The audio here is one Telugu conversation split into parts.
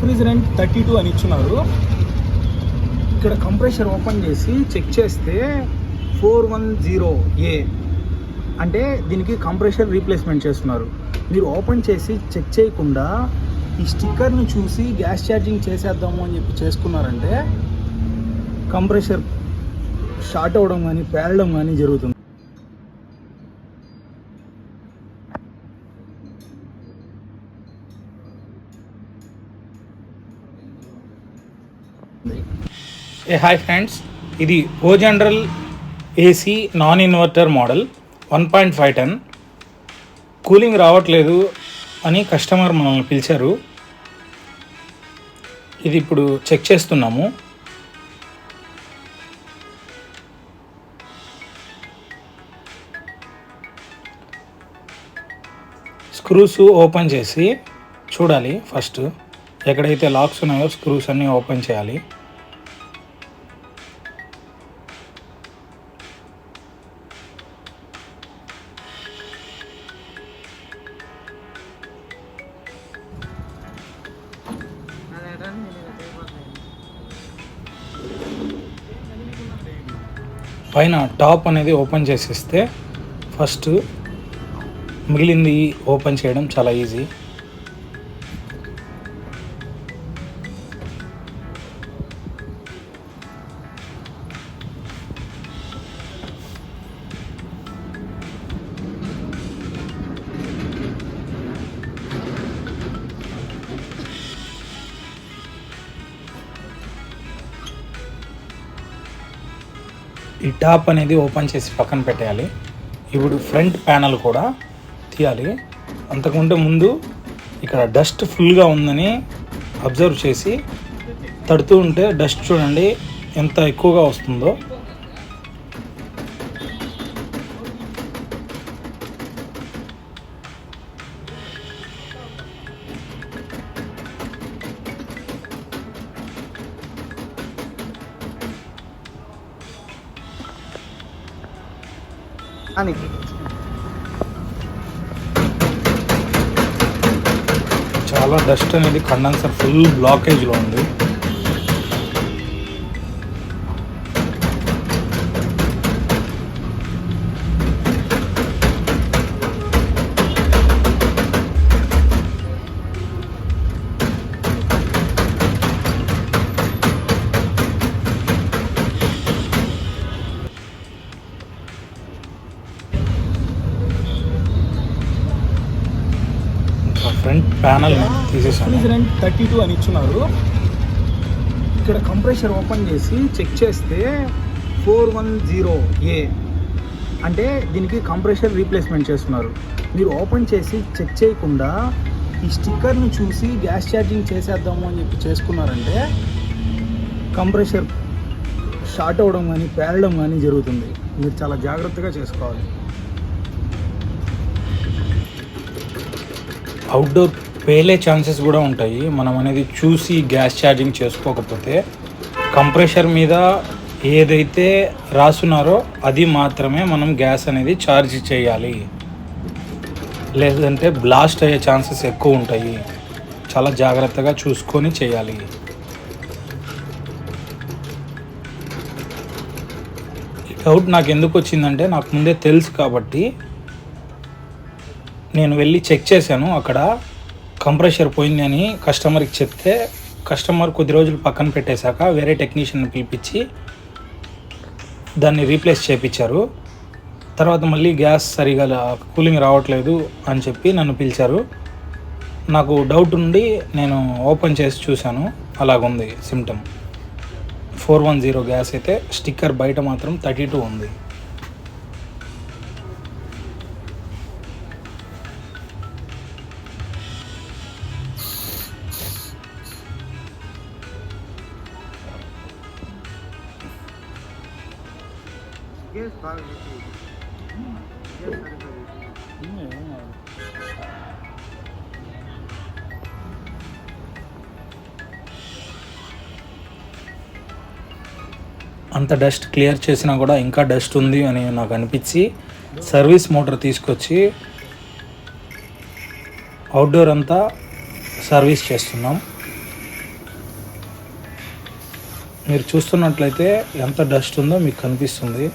రెఫ్రిజరెంట్ థర్టీ టూ అని ఇచ్చున్నారు. ఇక్కడ కంప్రెషర్ ఓపెన్ చేసి చెక్ చేస్తే ఫోర్ వన్ జీరో ఏ అంటే దీనికి కంప్రెషర్ రీప్లేస్మెంట్ చేస్తున్నారు. మీరు ఓపెన్ చేసి చెక్ చేయకుండా ఈ స్టిక్కర్ని చూసి గ్యాస్ ఛార్జింగ్ చేసేద్దాము అని చెప్పి చేసుకున్నారంటే కంప్రెషర్ షార్ట్ అవ్వడం కానీ పేలడం కానీ జరుగుతుంది. Hey hi friends. ఇది ఓ general AC non inverter model one point five ten. Cooling రావట్లేదు అని కస్టమర్ మనల్ని పిలిచారు. ఇది ఇప్పుడు చెక్ చేస్తున్నాము. స్క్రూస్ ఓపెన్ చేసి చూడాలి ఫస్ట్. ఎక్కడైతే లాక్స్ ఉన్నాయో స్క్రూస్ అన్నీ ఓపెన్ చేయాలి. పైన టాప్ అనేది ఓపెన్ చేసేస్తే ఫస్ట్ మిగిలింది ఓపెన్ చేయడం చాలా ఈజీ. ఈ టాప్ అనేది ఓపెన్ చేసి పక్కన పెట్టేయాలి. ఇప్పుడు ఫ్రంట్ ప్యానల్ కూడా తీయాలి. అంతకుంటే ముందు ఇక్కడ డస్ట్ ఫుల్గా ఉందని అబ్జర్వ్ చేసి తడుతూ ఉంటే డస్ట్ చూడండి ఎంత ఎక్కువగా వస్తుందో. అని. చాలా డస్ట్ అనేది కండెన్సర్ ఫుల్ బ్లాకేజ్లో ఉంది. ప్యానల్ తీసేసాను థర్టీ టూ అని ఇచ్చున్నారు. ఇక్కడ కంప్రెషర్ ఓపెన్ చేసి చెక్ చేస్తే ఫోర్ వన్ జీరో ఏ అంటే దీనికి కంప్రెషర్ రీప్లేస్మెంట్ చేస్తున్నారు. మీరు ఓపెన్ చేసి చెక్ చేయకుండా ఈ స్టిక్కర్ని చూసి గ్యాస్ ఛార్జింగ్ చేసేద్దాము అని చెప్పి చేసుకున్నారంటే కంప్రెషర్ షార్ట్ అవ్వడం కానీ పేలడం కానీ జరుగుతుంది. మీరు చాలా జాగ్రత్తగా చేసుకోవాలి. అవుట్డోర్ పేలే ఛాన్సెస్ కూడా ఉంటాయి. మనం అనేది చూసి గ్యాస్ ఛార్జింగ్ చేసుకోకపోతే కంప్రెషర్ మీద ఏదైతే రాసున్నారో అది మాత్రమే మనం గ్యాస్ అనేది ఛార్జ్ చేయాలి. లేదంటే బ్లాస్ట్ అయ్యే ఛాన్సెస్ ఎక్కువ ఉంటాయి. చాలా జాగ్రత్తగా చూసుకొని చేయాలి. డౌట్ నాకు ఎందుకు వచ్చిందంటే నాకు ముందే తెలుసు కాబట్టి నేను వెళ్ళి చెక్ చేశాను అక్కడ. కంప్రెషర్ పోయింది అని కస్టమర్కి చెప్తే కస్టమర్ కొద్ది రోజులు పక్కన పెట్టేశాక వేరే టెక్నీషియన్ పిలిపించి దాన్ని రీప్లేస్ చేయించారు తర్వాత మళ్ళీ గ్యాస్ సరిగా కూలింగ్ రావట్లేదు అని చెప్పి నన్ను పిలిచారు. నాకు డౌట్ ఉండి నేను ఓపెన్ చేసి చూశాను. అలాగుంది symptom. Four one zero gas అయితే స్టిక్కర్ బయట మాత్రం థర్టీ టూ ఉంది. అంత డస్ట్ క్లియర్ చేసినా కూడా ఇంకా డస్ట్ ఉంది అని నాకు అనిపించి సర్వీస్ మోటార్ తీసుకొచ్చి అవుట్డోర్ అంతా సర్వీస్ చేస్తున్నాం. మీరు చూస్తున్నట్లయితే ఎంత డస్ట్ ఉందో మీకు కనిపిస్తుంది.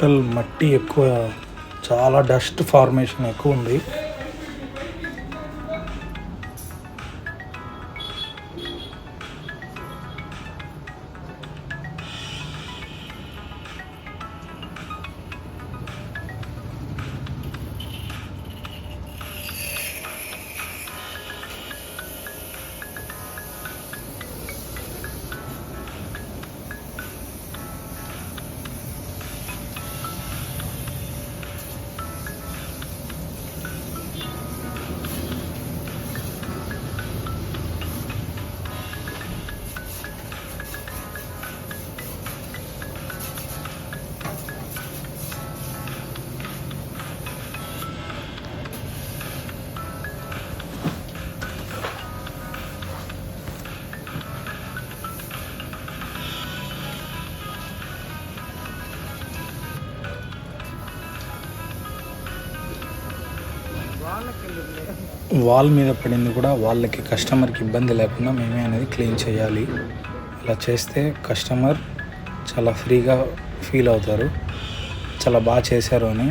టోటల్ మట్టి ఎక్కువ చాలా డస్ట్ ఫార్మేషన్ ఎక్కువ ఉంది. వాల్ మీద పడింది కూడా వాళ్ళకి కస్టమర్కి ఇబ్బంది లేకుండా మేమే అనేది క్లీన్ చేయాలి. అలా చేస్తే కస్టమర్ చాలా ఫ్రీగా ఫీల్ అవుతారు. చాలా బాగా చేశారు అని.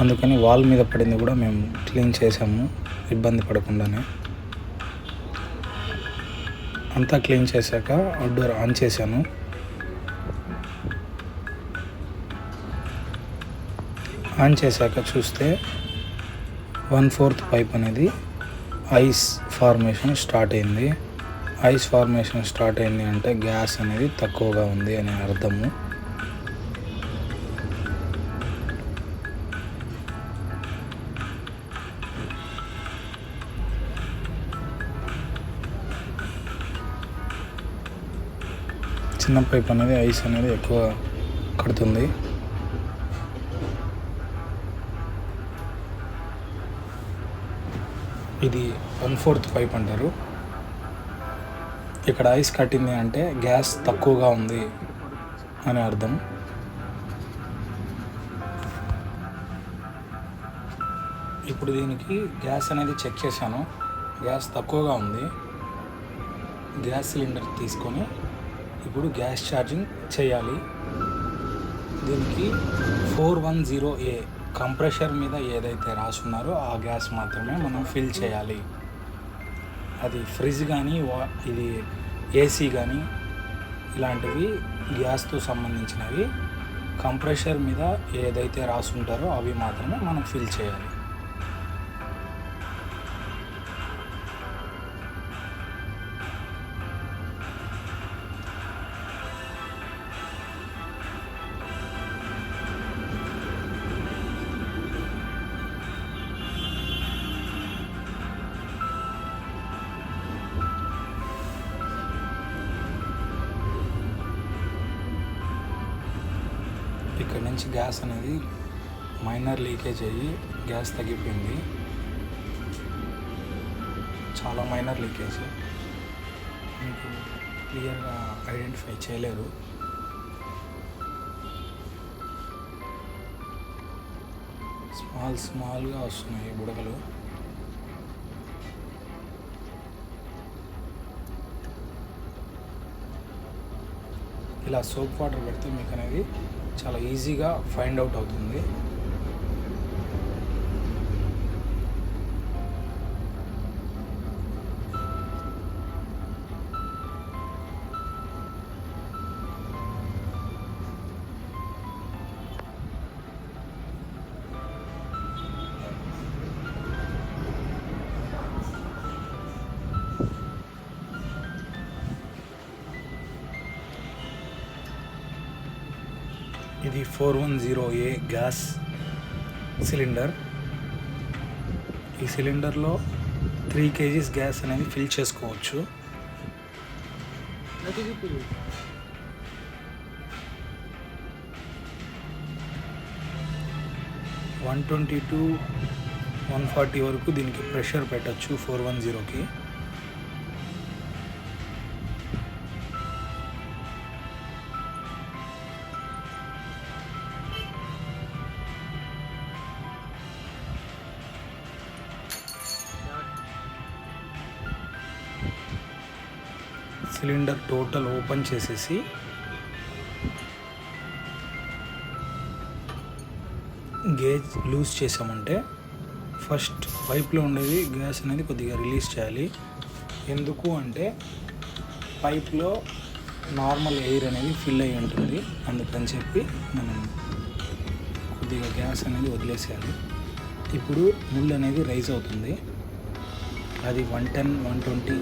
అందుకని వాల్ మీద పడింది కూడా మేము క్లీన్ చేసాము ఇబ్బంది పడకుండానే. అంతా క్లీన్ చేశాక అవుట్డోర్ ఆన్ చేశాను. ఆన్ చేశాక చూస్తే వన్ ఫోర్త్ పైప్ అనేది ఐస్ ఫార్మేషన్ స్టార్ట్ అయింది. ఐస్ ఫార్మేషన్ స్టార్ట్ అయింది అంటే గ్యాస్ అనేది తక్కువగా ఉంది అనే అర్థము. చిన్న పైప్ అనేది ఐస్ అనేది ఎక్కువ కడుతుంది ఇది వన్ ఫోర్త్ పైప్ అంటారు. ఇక్కడ ఐస్ కట్టింది అంటే గ్యాస్ తక్కువగా ఉంది అని అర్థం. ఇప్పుడు దీనికి గ్యాస్ అనేది చెక్ చేశాను. గ్యాస్ తక్కువగా ఉంది. గ్యాస్ సిలిండర్ తీసుకొని ఇప్పుడు గ్యాస్ ఛార్జింగ్ చేయాలి. దీనికి four one zero A compressor మీద ఏదైతే రాసున్నారో ఆ గ్యాస్ మాత్రమే మనం ఫిల్ చేయాలి. అది ఫ్రిడ్జ్ కానీ ఇది ఏసీ కానీ ఇలాంటివి గ్యాస్తో సంబంధించినవి. కంప్రెషర్ మీద ఏదైతే రాసుంటారో అవి మాత్రమే మనం ఫిల్ చేయాలి. గ్యాస్ అనేది మైనర్ లీకేజ్ అయ్యి గ్యాస్ తగ్గిపోయింది. చాలా మైనర్ లీకేజ్. మీకు క్లియర్గా ఐడెంటిఫై చేయలేరు. స్మాల్ స్మాల్గా వస్తున్నాయి బుడగలు. ఇలా సోప్ వాటర్ పెడితే మీకు అనేది చాలా ఈజీగా ఫైండ్ అవుట్ అవుతుంది. Four one zero A gas cylinder. ఈ సిలిండర్లో త్రీ కేజీస్ గ్యాస్ అనేది ఫిల్ చేసుకోవచ్చు. One twenty to one forty వరకు దీనికి ప్రెషర్ పెట్టచ్చు ఫోర్ వన్ జీరోకి. సిలిండర్ టోటల్ ఓపెన్ చేసేసి గేజ్ లూజ్ చేసామంటే ఫస్ట్ పైప్లో ఉండేది గ్యాస్ అనేది కొద్దిగా రిలీజ్ చేయాలి. ఎందుకు అంటే పైప్లో నార్మల్ ఎయిర్ అనేది ఫిల్ అయి ఉంటుంది. అందుకని చెప్పి మనం కొద్దిగా గ్యాస్ అనేది వదిలేసేయాలి. ఇప్పుడు ముళ్ళు అనేది రైజ్ అవుతుంది. అది one ten one twenty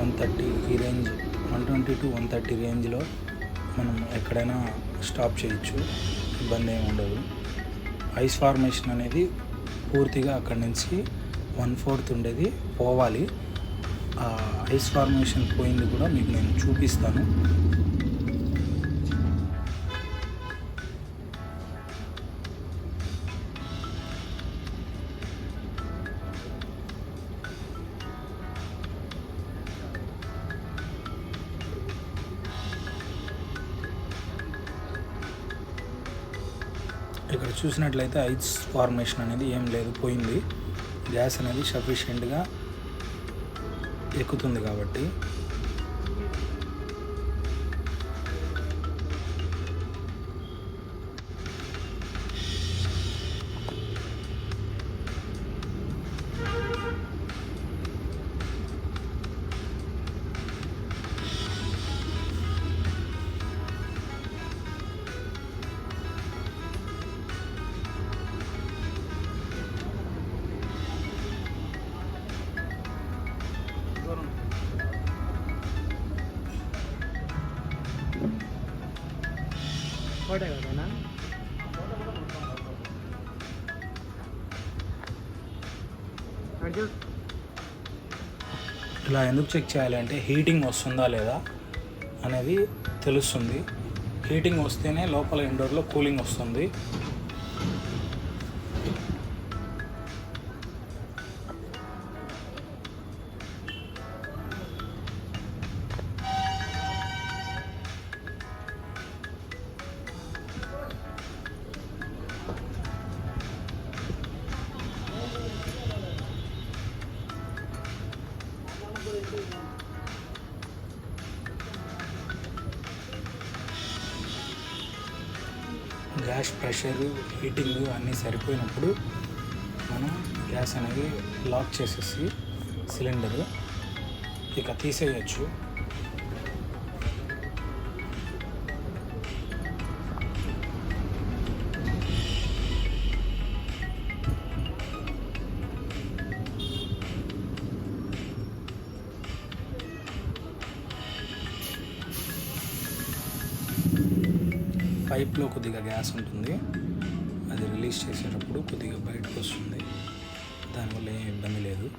one thirty ఈ range one twenty to one thirty రేంజ్లో మనం ఎక్కడైనా స్టాప్ చేయొచ్చు. ఇబ్బంది ఏమి ఉండదు. ఐస్ ఫార్మేషన్ అనేది పూర్తిగా అక్కడి నుంచి వన్ ఫోర్త్ ఉండేది పోవాలి. ఆ ఐస్ ఫార్మేషన్ పోయింది కూడా మీకు నేను చూపిస్తాను. ఇక్కడ చూసినట్లయితే ఐస్ ఫార్మేషన్ అనేది ఏం లేదు పోయింది. గ్యాస్ అనేది సఫిషియెంట్గా ఎక్కుతుంది కాబట్టి. ఒకటే కదనా ఇలా ఎందుకు చెక్ చేయాలి అంటే హీటింగ్ వస్తుందా లేదా అనేది తెలుస్తుంది. హీటింగ్ వస్తేనే లోపల ఇండోర్లో కూలింగ్ వస్తుంది. సరిపోయినప్పుడు మనం గ్యాస్ అనేది లాక్ చేసేసి సిలిండర్ ఇక తీసేయచ్చు. పైప్లో కొద్దిగా గ్యాస్ ఉంటుంది. చేసేటప్పుడు కొద్దిగా బయటకు వస్తుంది. దానివల్ల ఏం ఇబ్బంది లేదు.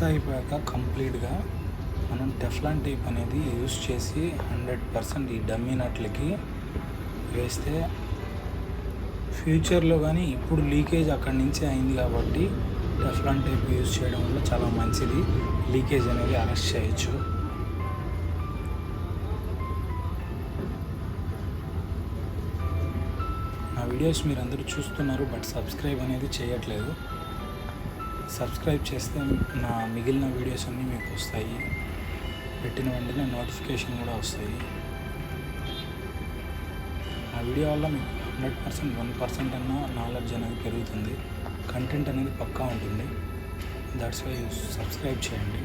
అంతా అయిపోయాక కంప్లీట్గా మనం టెఫ్లాన్ టేప్ అనేది యూస్ చేసి హండ్రెడ్ పర్సెంట్ ఈ డమ్మీ నట్లకి వేస్తే ఫ్యూచర్లో కానీ ఇప్పుడు లీకేజ్ అక్కడి నుంచే అయింది కాబట్టి టెఫ్లాన్ టేప్ యూస్ చేయడం వల్ల చాలా మంచిది. లీకేజ్ అనేది అరెస్ట్ చేయొచ్చు. నా వీడియోస్ మీరు అందరూ చూస్తున్నారు బట్ సబ్స్క్రైబ్ అనేది చేయట్లేదు. సబ్స్క్రైబ్ చేస్తే నా మిగిలిన వీడియోస్ అన్నీ మీకు వస్తాయి. పెట్టిన వెంటనే నోటిఫికేషన్ కూడా వస్తాయి. ఆ వీడియో వల్ల మీకు హండ్రెడ్ పర్సెంట్ వన్ పర్సెంట్ అన్న నాలెడ్జ్ అనేది పెరుగుతుంది. కంటెంట్ అనేది పక్కా ఉంటుంది. దట్స్ వై సబ్స్క్రైబ్ చేయండి.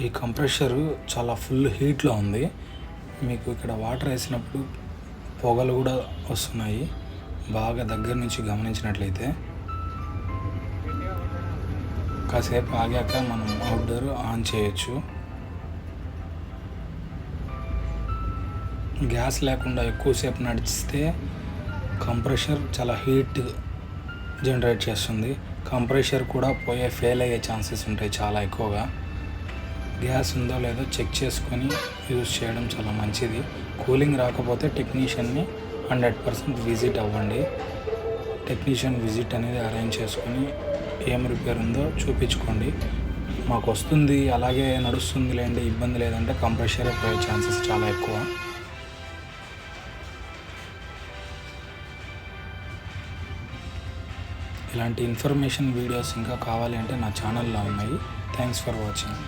ఈ కంప్రెషర్ చాలా ఫుల్ హీట్లో ఉంది. మీకు ఇక్కడ వాటర్ వేసినప్పుడు పొగలు కూడా వస్తున్నాయి. బాగా దగ్గర నుంచి గమనించినట్లయితే. కాసేపు ఆగాక మనం అవుట్డోర్ ఆన్ చేయొచ్చు. గ్యాస్ లేకుండా ఎక్కువసేపు నడిస్తే కంప్రెషర్ చాలా హీట్ జనరేట్ చేస్తుంది. కంప్రెషర్ కూడా పోయే ఫెయిల్ అయ్యే ఛాన్సెస్ ఉంటాయి చాలా ఎక్కువగా. గ్యాస్ ఉందో లేదో చెక్ చేసుకొని యూజ్ చేయడం చాలా మంచిది. కూలింగ్ రాకపోతే టెక్నీషియన్ని హండ్రెడ్ పర్సెంట్ విజిట్ అవ్వండి. టెక్నీషియన్ విజిట్ అనేది అరేంజ్ చేసుకొని ఏం రిపేర్ ఉందో చూపించుకోండి. మాకు వస్తుంది అలాగే నడుస్తుంది లేండి ఇబ్బంది లేదంటే కంప్రెషరే పోయే ఛాన్సెస్ చాలా ఎక్కువ. ఇలాంటి ఇన్ఫర్మేషన్ వీడియోస్ ఇంకా కావాలి అంటే నా ఛానల్లో ఉన్నాయి. Thanks for watching.